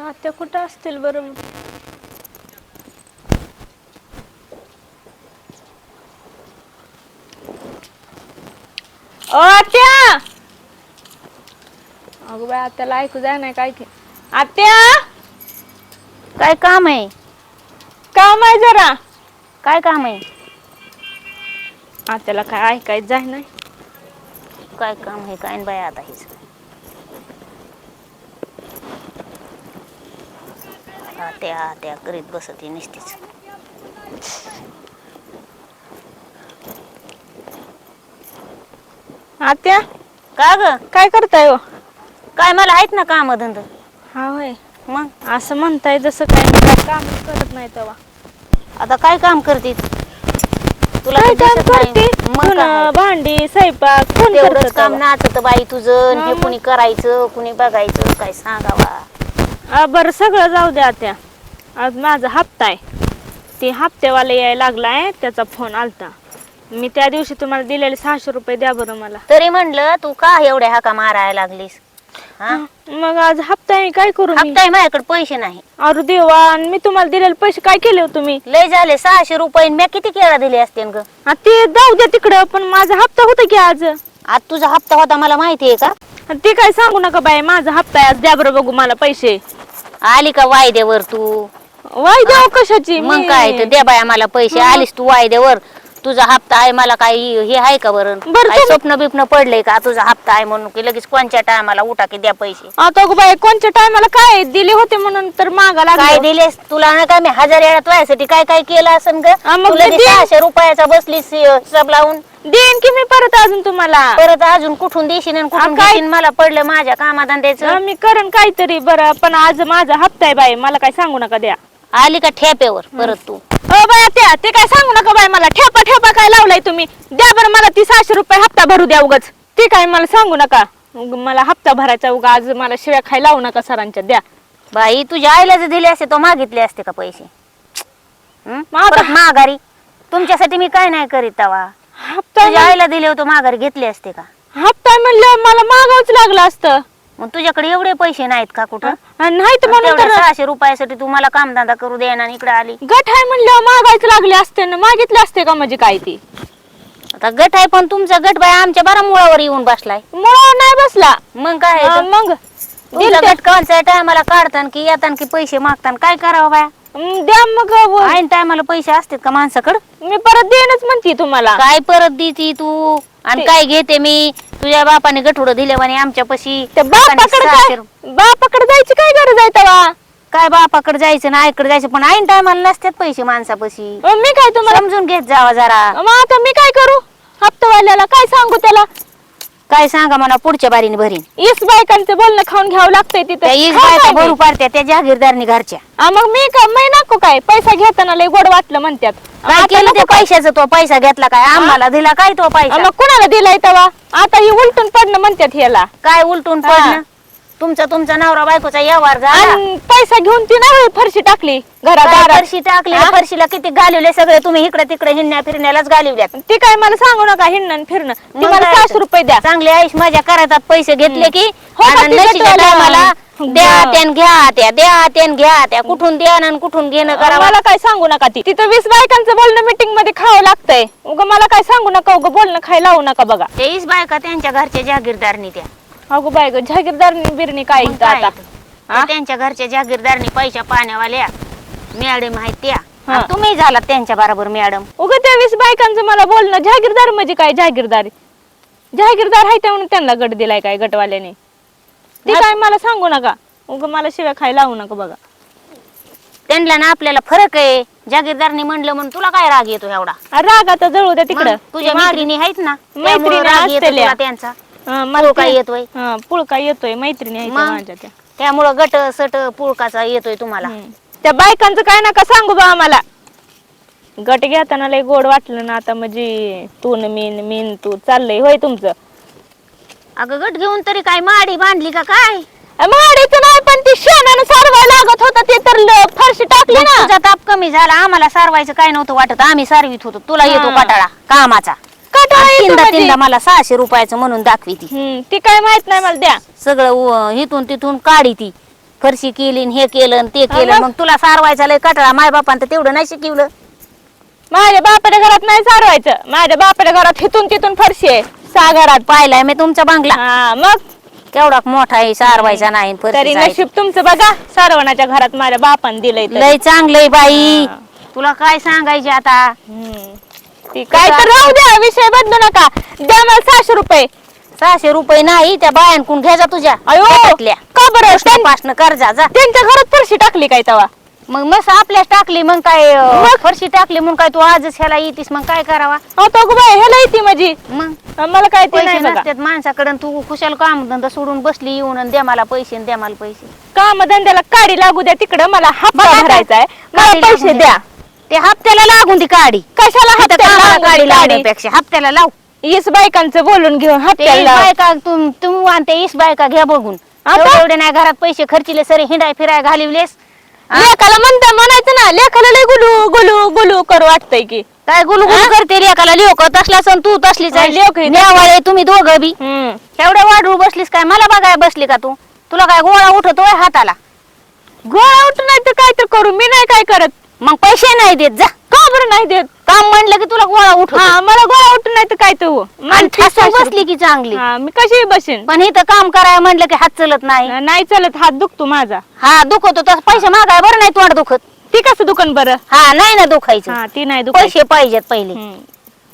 आत्या कुठं असतील बरं? ओ आत्या! अगं बाय आत्याला ऐकू जाय नाही काय की आत्या! काय काम आहे? काम आहे जरा. काय काम आहे? आत्याला काय ऐकायचं जाय नाही. काय काम आहे? काय न बाय आता हेच. त्या त्या करीत बसत नुसतीच. आत्या? का ग? काय करताय हो? काय मला आहेत ना काम धंद हा होय. मग? असं म्हणताय जसं काय मी काय काम करत नाही तेव्हा. आता काय काम करते? तुला काय तर काम दिसत नाही. करते? मग धुणं? भांडी स्वयंपाक कोण तेवढंच करतं काम? नाचत बाई तुझं हा, हे. कुणी करायचं कुणी बघायचं काय सांगावा? आ, बरं सगळं जाऊ द्या त्या आज माझा हप्ता आहे. ते हप्त्यावाला यायला लागलाय त्याचा फोन आलता. मी त्या दिवशी तुम्हाला दिलेले सहाशे रुपये द्या बरं मला. तरी म्हणलं तू का एवढ्या हाका मारायला लागलीस? हा? मग आज हप्ता आहे काय करू मी? हप्ता आहे माझ्याकडे पैसे नाही. अरे देवा आणि मी तुम्हाला दिलेले पैसे काय केले हो तुम्ही? लय झाले सहाशे रुपये मी किती केळा दिले असते ग? आ, ते जाऊ द्या तिकडं पण माझा हप्ता होता की आज? आज तुझा हप्ता होता मला माहिती आहे का? आणि ते काय सांगू नका बाई माझा हप्ता आहे आज द्या बरं बघू मला पैसे. आली का वायद्यावर तू? वाय द्या कशाची मग मी- काय तर दे बाया मला पैसे आलीस तू वायद्यावर. तुझा हप्ता आहे मला काही हे आहे का बरं? बरं, काय तुम्ही- स्वप्न बिप्न पडलंय का? तुझा हप्ता आहे म्हणून की लगेच कोणत्या टायमाला उठा की द्या पैसे. आता गो बाई कोणत्या टायमाला काय दिले होते म्हणून तर मागा काय लागले दिलेस? तुला ना काय मी हजार येण्यात व्हायसाठी काय काय केलं असन ग? हा, मग तुला ते ते दे. सहाशे रुपयाचा बसलीस हिसाब लावून. देईन की मी परत अजून तुम्हाला. परत अजून कुठून देशील आणि कुठून काय? घेशील मला पडलं माझ्या कामाधंद्याचं. मी करण काहीतरी बरं पण आज माझा हप्ता आहे बाई मला काय सांगू नका द्या. आली का ठेप्यावर परत तू? अ बाया त्या ते काय सांगू नका बाई मला. ठेपा ठेपा काय लावलाय तुम्ही? द्या बरं मला ती सहाशे रुपये हप्ता भरू द्या उगाच. ते काय मला सांगू नका. उग मला हप्ता भरायचा उगा आज मला शिव्या खायला लावू नका सरांच्या द्या. बाई तुझ्या आईला जर दिले असते तो मागितले असते का पैसे? हं? मग आता- परत माघारी. तुमच्यासाठी मी काय नाही करीत तवा. तुझ्या आईला दिले होते माघारी घेतले असते का? हप्ता म्हणलं मला मागावच लागलं असतं. मग तुझ्याकडे एवढे पैसे नाहीत का कुठं? नाही तर म्हणून तेवढ्या तर सहाशे रुपयासाठी तू मला कामधंदा करू दे इकडे आली. गट आहे म्हणलं मागायचं लागले असते ना मागितले असते का म्हणजे काय ती? आता गट आहे पण तुमचा गट बाय आमच्या बारा मुळावर येऊन बसलाय. मुळा नाही बसला. मग काय आहे तर? मग तुमचा दिलं गट कालच्या टायमाला काढतान की येतान की पैसे मागतान. काय करावं बाया? द्या मग व- ऐन टायमाला पैसे असतात का माणसाकडं? मी परत देणच म्हणते तुम्हाला. काय परत देती तू? आणि ते- काय घेते मी? तुझ्या बापाने गठुडं दिले म्हणे आमच्या पशी त्या बापाकडे काय बापाकडे जायची काय गरज आहे तेव्हा? काय बापाकडे जायचं ना आईकडे जायचं? पण ऐन टायमाला नसतात पैसे माणसापशी. अ, मी काय तुम्हाला समजून घेत जावा जरा. मग आता मी काय करू? हप्तावाल्याला काय सांगू त्याला? काय सांगा मला पुढच्या बारीने भरीन. इस बायकांचं बोलणं खाऊन घ्यावं लागतंय तिथं. त्या? भरू पाडत्या त्या जागीरदारनी घरच्या. मग मी काय मी नको काय? पैसा घेताना लय गोड वाटलं म्हणतात काय आता केलं नको त्या काय? पैशाचा? तो पैसा घेतला काय? आम्हाला दिला काय तो पैसा? मग कुणाला दिलाय तेव्हा आता ही उलटून पडणं म्हणतात ह्याला. काय उलटून हा. पडणं? तुमचा तुमचा नवरा बायकोचा व्यवहार झाला. आणि पैसा घेऊन ती नाही फरशी टाकली घरात काय दारात. फरशी टाकली हा? फरशीला किती घालवले सगळे तुम्ही इकडे तिकडे हिंडण्या फिरण्यालाच घालवल्यात. ती काय मला सांगू नका हिंडणं फिरणं. ती मग मला काय सहाशे तर? रुपये द्या. चांगले आयुष मजा करायतात पैसे घेतले की हो का, आणि टायमाला द्या. त्यान घ्या त्या द्या त्यान घ्या त्या. कुठून द्या आणि कुठून घेणं करावं? मला काय सांगू नका ती. तिथं वीस बायकांचं बोलणं मीटिंगमध्ये खावं लागतंय. उग मला काय सांगू नका उग बोलणं खायला लावू नका बघा. ते इस बायका त्यांच्या घरच्या जागीरदारनी त्या. अगो बाय ग जागीरदार बिरणी काय मग इथं काय? आता? तर? ते त्यांच्या घरच्या जागीरदारनी पैशा पाण्यावाल्या मॅडम आहेत त्या. हा. आणि तुम्ही झालात त्यांच्या बरोबर मॅडम. उग त्या वीस बायकांचं मला बोलणं जहागीरदार म्हणजे काय जहागीरदार जहागीरदार आहे त्या म्हणून त्यांना गट दिलाय काय गटवाल्याने? ते. काय मला सांगू नका. उग मला शिव्या खायला लावू नका बघा. त्यांना ना आपल्याला फरक आहे. जागीरदारनी म्हणलं म्हणून तुला काय राग येतो एवढा? राग आता जळू द्या तिकडं. मग तुझ्या मैत्रिणी आहेत ना मैत्रिणी त्यामुळं राग येतो असतेल्या. तुला त्यांचा. ते- येतोय. हा, पुळका येतोय मैत्रिणी आहेत त्या मग? माझ्या त्या त्यामुळं गट सट पुळकाचा येतोय तुम्हाला हम्म. त्या बायकांचं काय नका सांगू बा आम्हाला गट घेताना लय गोड वाटलं ना आता म्हणजे तू न मीन मीन तू चाललंय होय तुमचं अगं गट घेऊन तरी काय माडी बांधली का काय माडीचं नाही पण ती शेणानं सारवायला लागत होता ते तर ल- फरशी टाकली मग ना तुझा ताप कमी झाला आम्हाला सारवायचं काय नव्हतं वाटत आम्ही सारवीत होतो तुला येतो हा. कटाळा कामाचा कटाळा आणि येतो तीनदा म्हणजे. तीनदा मला सहाशे रुपयाचं म्हणून दाखवी ती. हम्म, ती काय माहीत नाही मला द्या. सगळं उ- इथून तिथून काढी ती. फरशी केली न हे केलं न ते हा केलं मग? मग तुला सारवायचा लय कटाळा. माय बापान तर तेवढं नाही शिकवलं. माझ्या बापाच्या घरात नाही सारवायचं. माझ्या बापाच्या घरात हिथून तिथून फरशी आहे. सागरात. पाहिलाय मी तुमचा बांगला. हा मग? केवढा मोठा आहे सारवायचा नाही तरी फरशीचा आहे. नशीब तुमचं बघा सारवणाच्या घरात माझ्या बापान दिलंय तर. लय चांगलंय बाई. तुला काय सांगायचे आता? हम्म. ती काय तर राहू द्या विषय बदलू नका. द्या मला सहाशे रुपये. सहाशे रुपये नाही त्या बायांकडून घ्यायचा तुझ्या. अयो. का बरं? त्यां- पासनं कर्जा जा त्यांच्या घरात फरशी टाकली काय तवा? मग मस आपल्याच टाकली मग काय अं, मग? फरशी टाकली मग काय तू आजच ह्याला येतीस मग काय करावा? आता गो बाय ह्याला येते माझी. मग? मला काय ते पैसे नाही बघा. नसतात माणसाकडे तू खुशाल काम धंदा सोडून बसली येऊन आणि द्या मला पैसे आणि द्या मला पैसे. काम धंद्याला काडी लागू द्या तिकडं मला हप्ता आता. भरायचा आहे. मला पैसे द्या. ते हप्त्याला लागून ती काढी कशाला हप्त्याला काडी? लावण्यापेक्षा हप्त्याला लाव. वीस बायकांचं बोलून घेऊन ते हप्त्याला इस लाव. बायका तुम तुम्ही आणते इस बायका घ्या बघून. आता? एवढे एवढे नाही घरात पैसे खर्चिले सरे हिंडाय फिराय घालिवलेस. लेखाला म्हणता म्हणायचं ना लेखाला लय गुलू गुलू गुलू करू वाटतंय की. काय गुलू गुलू करते रेखाला लिओक तसला सण तू तसलीच हा, आहे. न्यावाळे तुम्ही दोघं बी. हम्म. एवढ्या वाढू बसलीस काय? मला बघाय बसली का तू? तुला काय गोळा उठतोय हाताला? गोळा उठून नाही तर काय तर करू? मी नाही काय करत. मग पैसे नाही देत जा. का बरं नाही देत? काम म्हणलं की तुला गोळा उठत हा मला गोळा उठून नाही तर काय तर हो. बसली की चांगली. हा, मी कशी बसेन. पण इथं काम करायला म्हणलं की हात चलत नाही. नाही चालत हात दुखतो माझा. हा दुखतो. तसं पैसे मागाय बरं नाही तोंड दुखत. ती कसं दुकान बरं? हा नाही ना दुखायचं. हा ती नाही दुकान पैसे पाहिजेत पहिले.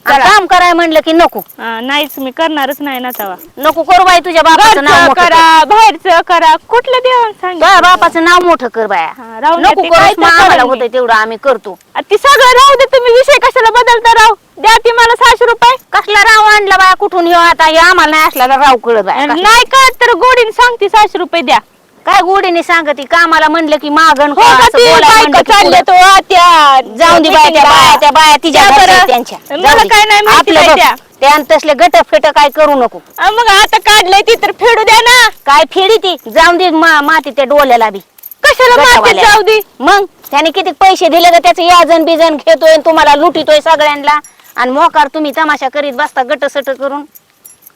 काम करायला म्हणलं की नको. नाहीच मी करणारच नाही ना तवा. नको करू बाई तुझ्या बापाचं नाव घरचं मोठं कर. करा बाहेरचं करा कुठलं देवान तुझ्या सांग बापाचं नाव मोठं कर बाया. राहून नको ते करूस काय मग तर आम्हाला करेन मी. होतंय तेवढं आम्ही करतो. ती सगळं राहू दे तुम्ही विषय कशाला बदलता राव? द्या ती मला सहाशे रुपये. कसला राव आणला बाया कुठून येऊ आता? हे आम्हाला नाही असला तर राव कळत बाया आणि कसला. नाही कळत तर गोडीने सांगते सहाशे रुपये द्या. काय गोडीने सांगती कामाला म्हणलं की मागण हो का ती बायका जाऊन दे बाया त्या बाया त्या बाया तिच्या त्या घरच्या बरं. त्यांच्या मला जाऊ दे. काय नाही माहिती आपलं बाई बघ. त्या. तसले गट फेट काय करू नको अं, मग आता काढलंय ती तर फेडू द्या ना काय फेडी ती जाऊन दे मा- माती त्या डोल्याला बी कशाला मातीत गटावाल्या. जाऊ दे मग त्याने किती पैसे दिले तर त्याचं याजन बिजन घेतोय आणि तुम्हाला लुटितोय सगळ्यांना आणि मोकार तुम्ही तमाशा करीत बसता गट सट करून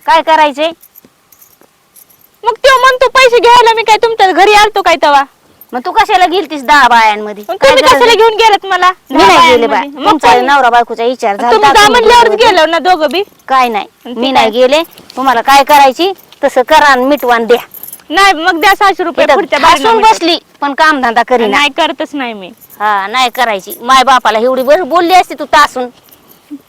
काय करायचंय मग तो म्हणतो पैसे घ्यायला मी काय तुमच्या घरी आलतो काय तवा? मग तू कशाला गेलतीस दहा बायांमध्ये? मग काय तुम्ही गरज कशाला आहे? घेऊन गेलात मला? मी नाही गेले बाय. मग तुमचा कोण? नवरा बायकोचा विचार झाला तुम्ही जा तुम्ही म्हणल्यावरच गेले ना दोघं बी? काय नाही. ते मी? नाही गेले. तुम्हाला काय करायची? तसं करा आणि मिटवान द्या. नाही मग द्या सहाशे रुपये इथं पुढच्या हसून बारीनं बसली पण काम धंदा म्हणजे. करीना. नाही करतच नाही मी. हा नाही करायची. माय बापाला एवढी बरं बोलली असती तू तासून.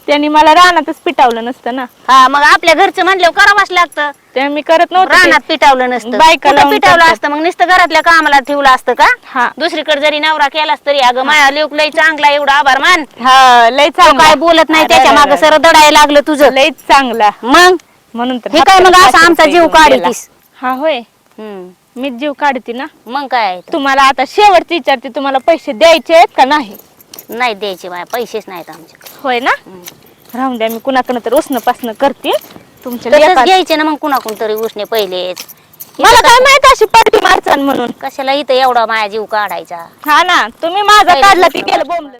त्यांनी मला रानातच पिटावलं नसतं ना. हा मग आपल्या घरचं म्हणल्यावर करावंच लागतं. ते मी करत नव्हते रानात पिटावलं नसतं. बायका कुठं लावून पिटावलं करतात. असतं? मग नुसतं घरातल्या कामाला ठेवलं असतं का? हा. दुसरीकडे जरी नवरा केलास तरी अगं माया लोक लय चांगला एवढा आभार मान. हा लय तो चांगला. काय बोलत नाही त्याच्यामागे. सर दडायला लागलं तुझं. लय चांगला. मग? म्हणून तर हे काय मग हप्त्याला असं पाचशे आमचा रुपये जीव घेऊन गेला. काढीतीस हा होय. हम्म. मीच जीव काढते ना. मग काय आहे तर? तुम्हाला आता शेवटची विचारते तुम्हाला पैसे द्यायचे आहेत का नाही? नाही द्यायचे माया पैसेच नाहीत आमचे होय ना? राहून द्या मी कुणाकडनं तर पासनं करते. तुमच्या लेकात- घ्यायचे ना मग कुणाकडून तरी उसने पहिलेच मला काय माहीत अशी पडती मारचान म्हणून? कशाला इथं एवढा माया जीव काढायचा? हा ना तुम्ही माझा काढला ती गेलं बोंबलं